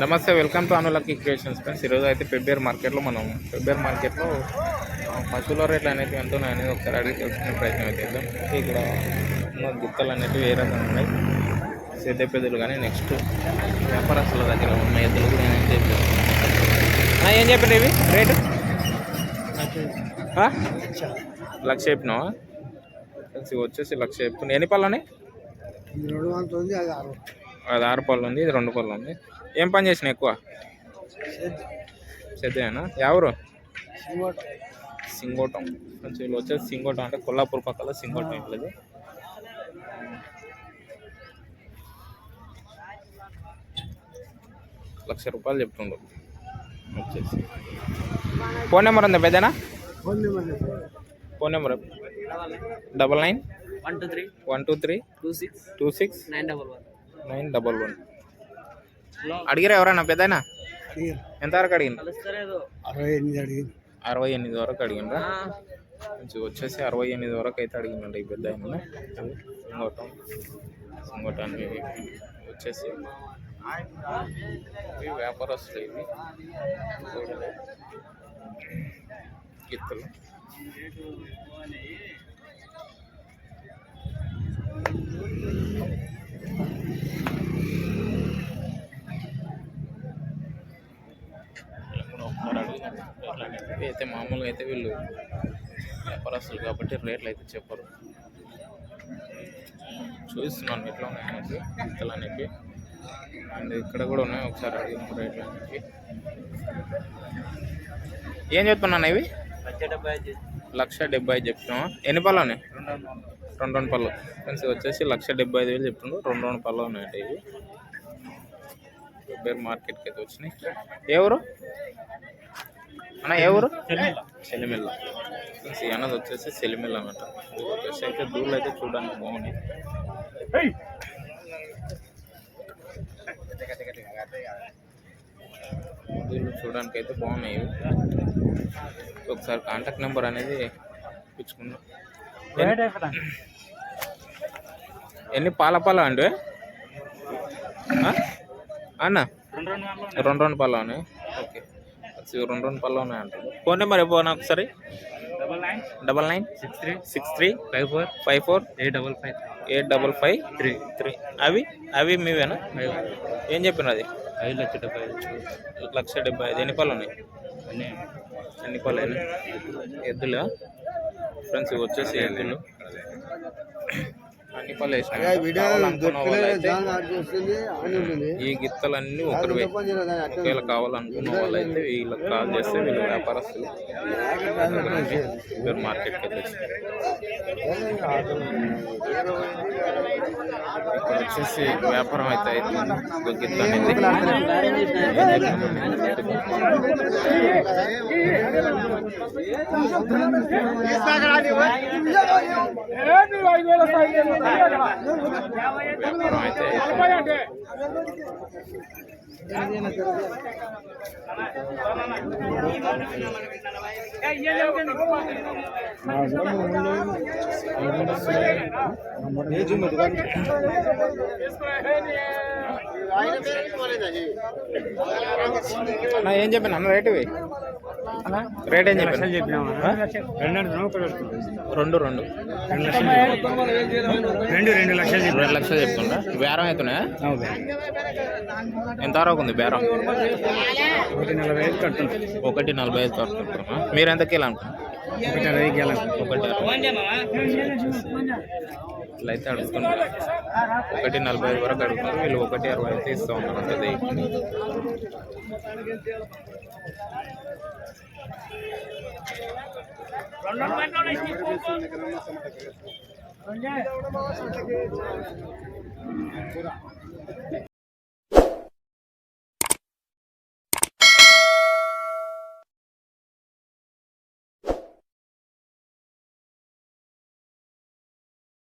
నమస్తే welcome to అనులకి creations friends. ఈరోజు అయితే ఫిబ్రవరి మార్కెట్లో మనం పెబ్బేర్ మార్కెట్లో పశువుల రేట్లు అనేవి ఎంత అనేది ఒకసారి అడిగి తెలుసుకునే ప్రయత్నం అయితే చేద్దాం. ఇక్కడ ఉన్న గుత్తలు అనేవి ఏ రకంగా ఉన్నాయి? సేద్య పెద్దలు కానీ నెక్స్ట్ వ్యాపారస్తుల దగ్గర ఉన్న ఎద్దులు కూడా నేను చెప్పాను ఏం చెప్పారు ఇవి? రేటు? లక్ష చెప్పినావా? వచ్చేసి లక్ష చెప్తున్నా. ఎన్ని పళ్ళు రెండు వందలు అది ఆరు పళ్ళు ఉంది ఇది రెండు పళ్ళు ఉంది. ఏం పని చేసిన ఎక్కువ? సిద్ధమేనా ఎవరు? సింగోటం. కొంచెం వీళ్ళు వచ్చేసి సింగోటం అంటే కొల్లాపూర్ పక్కల సింగోటం ఇట్లది. లక్ష రూపాయలు చెప్తుండ్రు వచ్చేసి. ఫోన్ నెంబర్ ఉందా పెద్దనా? Phone number phone number double nine one two three one two three two six two six nine double one. Nine double one. అడిగిరా ఎవరన్నా? పెద్దనా ఎంతవరకు అడిగింది అరవై ఎనిమిది అడిగింది అరవై ఎనిమిది వరకు కొంచెం వచ్చేసి అరవై ఎనిమిది వరకు అయితే అడిగిందండి ఈ పెద్ద ఆయన సింగోటం. సింగోటాన్ని వచ్చేసి ఇవి వ్యాపారస్తులు ఇవి. గిత్తలు వీళ్ళు కూడా ఒకసారి అడిగినాం రేట్లు అనేవి. అయితే మామూలుగా అయితే వీళ్ళు వ్యాపారస్తులు కాబట్టి రేట్లు అయితే చెప్పరు. చూస్తున్నాను ఎట్లా ఉన్నాయి అనేసి గిత్తలు అనేవి అండ్ ఇక్కడ కూడా ఉన్నాయి ఒకసారి అడిగిన రేట్లు అనేవి ఏం చెప్తున్నాను ఇవి? లక్ష డెబ్బై ఐదు చెప్తున్నావా? ఎన్ని పళ్ళు ఉన్నాయి? రెండు రెండు పళ్ళు. ఫ్రెండ్స్ వచ్చేసి లక్ష డెబ్బై ఐదు వేలు చెప్తుండ్రు రెండు రెండు పళ్ళు ఉన్నాయండి ఇవి. బేర్ మార్కెట్కి అయితే వచ్చినాయి. ఎవరు? అన్న ఎవరు? సెలిమిల్ల. ఈ అన్నది వచ్చేసి సెలిమిల్ల అన్నమాట. వచ్చేసి అయితే దూళ్ళు అయితే చూడడానికి బాగున్నాయి. దూళ్ళు చూడడానికి అయితే బాగున్నాయి ఒకసారి కాంటాక్ట్ నెంబర్ అనేది ఇచ్చుకుందాం. ఎన్ని- పాల పాల అండి? అన్న? రెండు రెండు పళ్ళ ఉన్నాయి. ఓకే. రెండు రెండు పళ్ళ ఉన్నాయి అంటారు ఫోన్ నెంబర్ ఇవ్వనా ఒకసారి. Double nine. Double nine. Six three. Six three. Five four. Five four. Eight double five. Eight double five. Three. Three. అవి? అవి మీవేనా? ఏం చెప్పిన అది? ఐదు లక్ష డెబ్బై ఐదు. లక్ష డెబ్బై ఐదు. ఎన్ని పళ్ళు ఉన్నాయి? ఎన్ని పళ్ళు ఎద్దులా? ఫ్రెండ్స్ వచ్చేసి ఎద్దులు. అన్ని పళ్ళు వేసిన వీడియో వస్తుంది అని ఉంటుంది ఈ గిత్తలన్నీ ఒకరివే ఒకవేళ కావాలనుకున్న వాళ్ళైతే వీళ్ళకి కాల్ చేస్తే వీళ్ళు వ్యాపారస్తులు సూపర్ మార్కెట్కి ఇక్కడ వచ్చేసి వ్యాపారం అయితే అవుతుంది ఒక గిత్త అనేది. ఏం చెప్పాను అన్న రేట్ రేట్ ఏం చెప్పాను రెండు రెండు రెండు రెండు లక్షలు రెండు లక్షలు చెప్తుండ్రా బేరం అవుతున్నాయా ఎంత వరకు ఉంది బేరం? ఒకటి నలభై ఐదు కట్టుంది ఒకటి నలభై ఐదు కట్టుకుంటున్నా మీరు ఎంతకి వెళ్ళాలనుకుంటున్నారు ఒకటి వెళ్ళాలి ఒకటి అరవై. ఇట్లా అయితే అడుగుతున్నారు. ఒకటి నలభై ఐదు వరకు అడుగుతున్నారు. వీళ్ళు ఒకటి అరవై అయితే ఇస్తూ ఉన్నారు. అంత. రెండు